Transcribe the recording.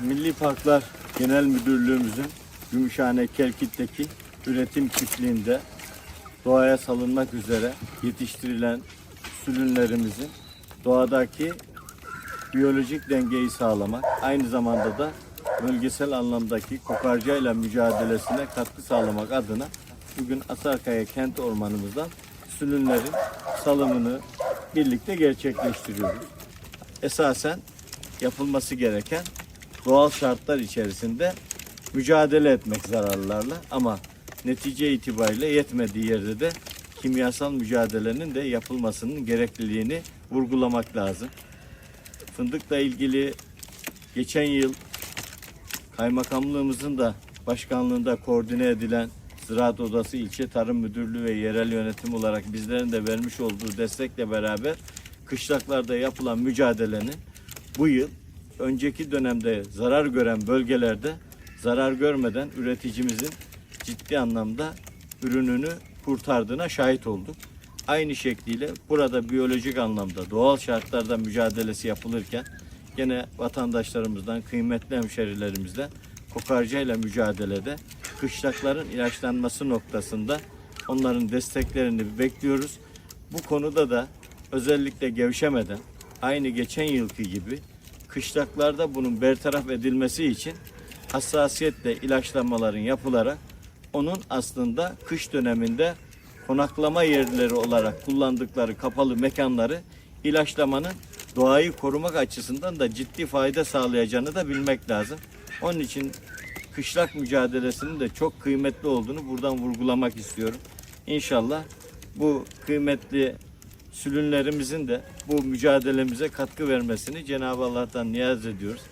Milli Parklar Genel Müdürlüğümüzün Gümüşhane Kelkit'teki üretim çiftliğinde doğaya salınmak üzere yetiştirilen sülünlerimizin doğadaki biyolojik dengeyi sağlamak, aynı zamanda da bölgesel anlamdaki kokarcayla mücadelesine katkı sağlamak adına bugün Asarkaya Kent Ormanımızdan sülünlerin salımını birlikte gerçekleştiriyoruz. Esasen yapılması gereken doğal şartlar içerisinde mücadele etmek zararlarla ama netice itibariyle yetmediği yerde de kimyasal mücadelenin de yapılmasının gerekliliğini vurgulamak lazım. Fındıkla ilgili geçen yıl kaymakamlığımızın da başkanlığında koordine edilen Ziraat Odası İlçe Tarım Müdürlüğü ve yerel yönetim olarak bizlerin de vermiş olduğu destekle beraber kışlaklarda yapılan mücadelenin bu yıl önceki dönemde zarar gören bölgelerde zarar görmeden üreticimizin ciddi anlamda ürününü kurtardığına şahit olduk. Aynı şekliyle burada biyolojik anlamda doğal şartlarda mücadelesi yapılırken gene vatandaşlarımızdan, kıymetli hemşerilerimizden kokarcayla mücadelede kışlakların ilaçlanması noktasında onların desteklerini bekliyoruz. Bu konuda da özellikle gevşemeden aynı geçen yılki gibi kışlaklarda bunun bertaraf edilmesi için hassasiyetle ilaçlamaların yapılarak onun aslında kış döneminde konaklama yerleri olarak kullandıkları kapalı mekanları ilaçlamanın doğayı korumak açısından da ciddi fayda sağlayacağını da bilmek lazım. Onun için kışlak mücadelesinin de çok kıymetli olduğunu buradan vurgulamak istiyorum. İnşallah bu kıymetli sülünlerimizin de bu mücadelemize katkı vermesini Cenab-ı Allah'tan niyaz ediyoruz.